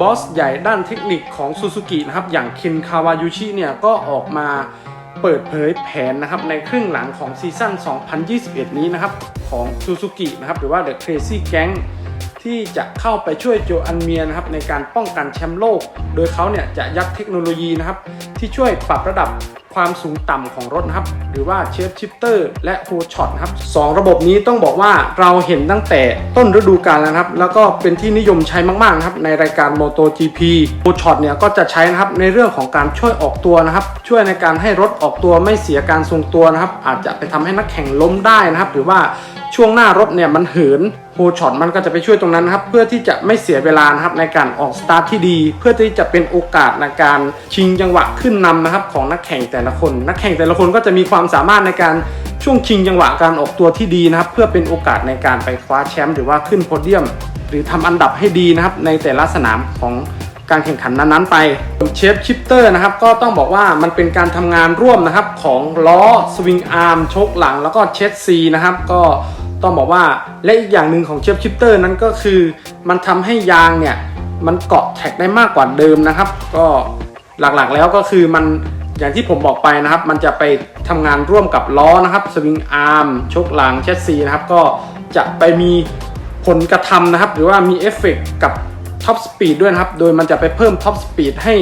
บอสใหญ่ด้านเทคนิคของซูซูกินะครับอย่างคินคาวายุชิเนี่ยก็ออกมาเปิดเผยแผนนะครับในครึ่งหลังของซีซั่น 2021 นี้นะครับของซูซูกินะครับหรือว่า The Crazy Gang ที่จะเข้าไปช่วยโจอันเมียนะครับในการป้องกันแชมป์โลก โดยเขาเนี่ยจะยัดเทคโนโลยีนะครับที่ช่วยปรับระดับ ความสูงต่ำของรถนะครับ หรือว่าเชฟชิปเตอร์และโฮช็อตครับสองระบบนี้ต้องบอกว่าเราเห็นตั้งแต่ต้นฤดูกาลแล้วครับ แล้วก็เป็นที่นิยมใช้มากๆนะครับ ในรายการ MotoGP โฮช็อตเนี่ยก็จะใช้นะครับในเรื่องของการช่วยออกตัวนะครับ ช่วยในการให้รถออกตัวไม่เสียการทรงตัวนะครับ อาจจะไปทำให้นักแข่งล้มได้นะครับ หรือว่า ช่วงหน้ารถเนี่ยมันเหินโฮช็อตมันก็จะไปช่วยตรงนั้นครับ เพื่อที่จะไม่เสียเวลานะครับในการออกสตาร์ทที่ดี เพื่อที่จะเป็นโอกาสในการชิงจังหวะขึ้นนำนะครับของนักแข่งแต่ละคน นักแข่งแต่ละคนก็จะมีความสามารถในการช่วงชิงจังหวะการออกตัวที่ดีนะครับ เพื่อเป็นโอกาสในการไปคว้าแชมป์หรือว่าขึ้นโพเดียม หรือทำอันดับให้ดีนะครับในแต่ละสนามของ การแข่งขันนั้นๆไปเชฟชิปเตอร์นะครับก็ต้องบอกว่ามันเป็นการทำงานร่วมนะครับของล้อสวิงอาร์มโชคหลังแล้วก็เชสซีนะครับก็ต้องบอกว่าและอีกอย่างหนึ่งของเชฟชิปเตอร์นั้นก็คือมันทำให้ยางเนี่ยมันเกาะแท็กได้มากกว่าเดิมนะครับ ก็หลักๆแล้วก็คือมันอย่างที่ผมบอกไปนะครับ มันจะไปทำงานร่วมกับล้อนะครับสวิงอาร์มโชคหลังเชสซีนะครับก็จะไปมีผลกระทำนะครับ หรือว่ามีเอฟเฟกต์กับ ท็อปสปีดด้วยนะครับ โดยมันจะไปเพิ่มท็อปสปีดให้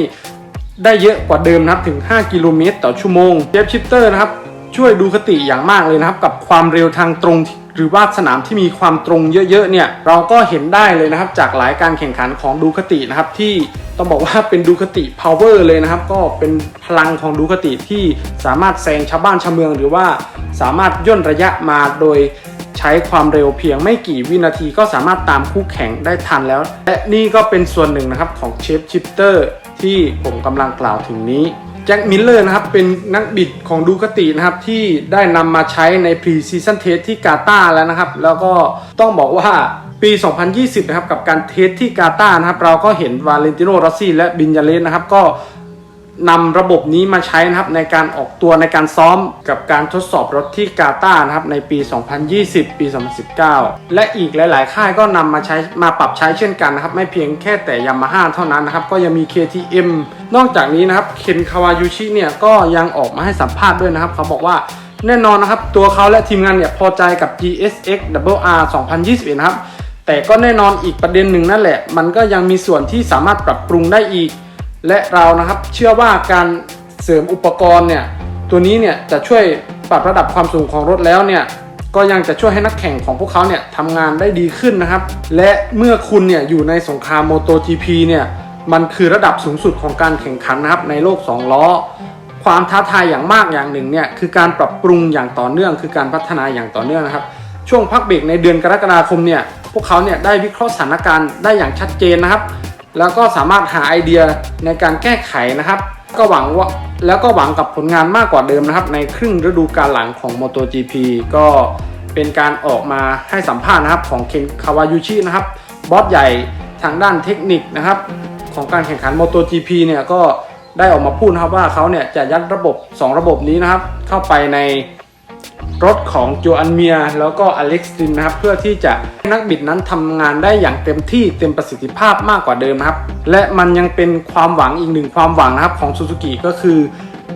ได้เยอะกว่าเดิมนะครับถึง 5 กิโลเมตรต่อชั่วโมงเจฟชิปเตอร์นะครับช่วยดูคติอย่างมากเลยนะครับ กับความเร็วทางตรงหรือว่าสนามที่มีความตรงเยอะๆเนี่ยเราก็เห็นได้เลยนะครับ จากหลายการแข่งขันของดูคตินะครับ ที่ต้องบอกว่าเป็นดูคติ power เลยนะครับ ก็เป็นพลังของดูคติที่สามารถแซงชาวบ้านชาวเมือง หรือว่าสามารถย่นระยะมาโดย ใช้ความเร็วเพียงไม่กี่วินาทีก็สามารถตามคู่แข่งได้ทันแล้ว และนี่ก็เป็นส่วนหนึ่งนะครับของเชฟชิปเตอร์ที่ผมกำลังกล่าวถึงนี้แจ็คมิลเลอร์นะครับเป็นนักบิดของดูคตินะครับที่ได้นำมาใช้ในพรีซีซันเทสที่กาตาร์แล้วนะครับ แล้วก็ต้องบอกว่าปี 2020 นะครับ กับการเทสที่กาตาร์นะครับ เราก็เห็นวาเลนติโนรอซี่และบินยาเลสนะครับ ก็ นำระบบนี้มาใช้นะครับในการออกตัวในการซ้อมกับการทดสอบรถที่กาตาร์นะครับในปี 2020 ปี 2019 และอีกหลาย ๆ ค่ายก็นำมาใช้มาปรับใช้เช่นกันนะครับ ไม่เพียงแค่แต่ยามาฮ่าเท่านั้นนะครับ ก็ยังมี KTM นอกจากนี้นะครับเคนคาวายุชิเนี่ยก็ยังออกมาให้สัมภาษณ์ด้วยนะครับ เขาบอกว่าแน่นอนนะครับ ตัวเขาและทีมงานเนี่ยพอใจกับ GSX WR 2021 นะครับ แต่ก็แน่นอนอีกประเด็นหนึ่งนั่นแหละ มันก็ยังมีส่วนที่สามารถปรับปรุงได้อีก และเรานะครับเชื่อว่าการเสริมอุปกรณ์เนี่ยตัวนี้เนี่ยจะช่วยปรับระดับความสูงของรถแล้วเนี่ยก็ยังจะช่วยให้นักแข่งของพวกเขาเนี่ยทำงานได้ดีขึ้นนะครับ และเมื่อคุณเนี่ยอยู่ในสงครามโมโต GP เนี่ยมันคือระดับสูงสุดของการแข่งขันนะครับในโลก 2 ล้อ ความท้าทายอย่างมากอย่างหนึ่งเนี่ยคือการปรับปรุงอย่างต่อเนื่อง คือการพัฒนาอย่างต่อเนื่องนะครับ ช่วงพักเบรกในเดือนกรกฎาคมเนี่ยพวกเขาเนี่ยได้วิเคราะห์สถานการณ์ได้อย่างชัดเจนนะครับ แล้วก็สามารถหาไอเดียในการแก้ไขนะครับ ก็หวังว่าแล้วก็หวังกับผลงานมากกว่าเดิมนะครับ ในครึ่งฤดูกาลหลังของ MotoGP ก็เป็นการออกมาให้สัมภาษณ์นะครับของเคนคาวายุชินะครับบอสใหญ่ทางด้านเทคนิคนะครับของการแข่งขัน MotoGP เนี่ยก็ได้ออกมาพูดนะครับว่าเขาเนี่ยจะยัดระบบ 2 ระบบนี้นะครับเข้าไปใน รถของโจอันเมียแล้วก็อเล็กซ์ตินนะครับ เพื่อที่จะให้นักบิดนั้นทำงานได้อย่างเต็มที่เต็มประสิทธิภาพมากกว่าเดิมนะครับ และมันยังเป็นความหวังอีกหนึ่งความหวังนะครับของซูซูกิก็คือ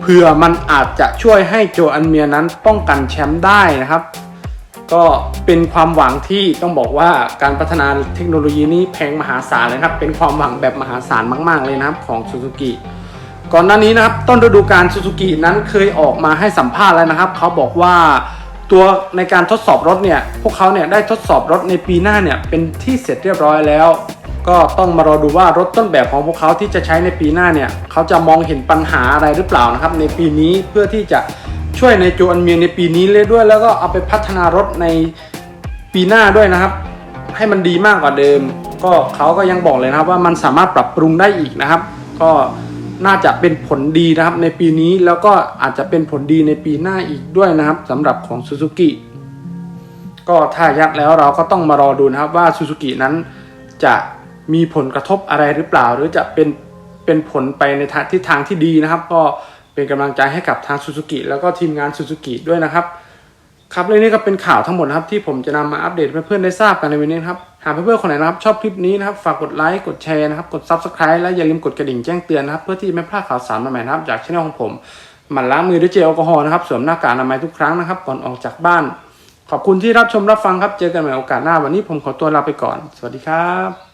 เผื่อมันอาจจะช่วยให้โจอันเมียนั้นป้องกันแชมป์ได้นะครับ ก็เป็นความหวังที่ต้องบอกว่าการพัฒนาเทคโนโลยีนี้แพงมหาศาลเลยครับ เป็นความหวังแบบมหาศาลมาก ๆเลยนะครับของซูซูกิ ก่อนหน้านี้นะครับต้นฤดูกาลซูซูกินั้นเคยออกมาให้สัมภาษณ์แล้วนะครับ เขาบอกว่าตัวในการทดสอบรถเนี่ยพวกเขาเนี่ยได้ทดสอบรถในปีหน้าเนี่ยเป็นที่เสร็จเรียบร้อยแล้ว ก็ต้องมารอดูว่ารถต้นแบบของพวกเขาที่จะใช้ในปีหน้าเนี่ยเขาจะมองเห็นปัญหาอะไรหรือเปล่านะครับในปีนี้เพื่อที่จะช่วยในโจอันเมียในปีนี้เลยด้วย แล้วก็เอาไปพัฒนารถในปีหน้าด้วยนะครับ ให้มันดีมากกว่าเดิม ก็เขาก็ยังบอกเลยนะครับว่ามันสามารถปรับปรุงได้อีกนะครับ ก็ น่าจะเป็นผลดีนะครับในปีนี้แล้วก็อาจจะเป็นผลดีในปีหน้าอีกด้วยนะครับสำหรับของซูซูกิก็ถ้ายัดแล้วเราก็ต้องมารอดูนะครับว่าซูซูกินั้นจะมีผลกระทบอะไรหรือเปล่า หรือจะเป็นเป็นผลไปในทางทิศทางที่ดีนะครับ ก็เป็นกำลังใจให้กับทางซูซูกิแล้วก็ทีมงานซูซูกิด้วยนะครับ ครับและนี่ก็เป็นข่าวทั้งหมดนะครับที่ผมจะนำมาอัปเดตให้เพื่อนๆได้ทราบกันในวันนี้ครับหากเพื่อนๆคนไหนนะครับชอบคลิปนี้นะครับฝากกดไลค์กดแชร์นะครับกด Subscribe และอย่าลืมกดกระดิ่งแจ้งเตือนนะครับเพื่อที่จะไม่พลาดข่าวสารใหม่ๆนะครับจากช่องของผมหมั่นล้างมือด้วยเจลแอลกอฮอล์นะครับสวมหน้ากากอนามัยทุกครั้งนะครับก่อนออกจากบ้าน ขอบคุณที่รับชมรับฟังครับเจอกันใหม่โอกาสหน้าวันนี้ผมขอตัวลาไปก่อน สวัสดีครับ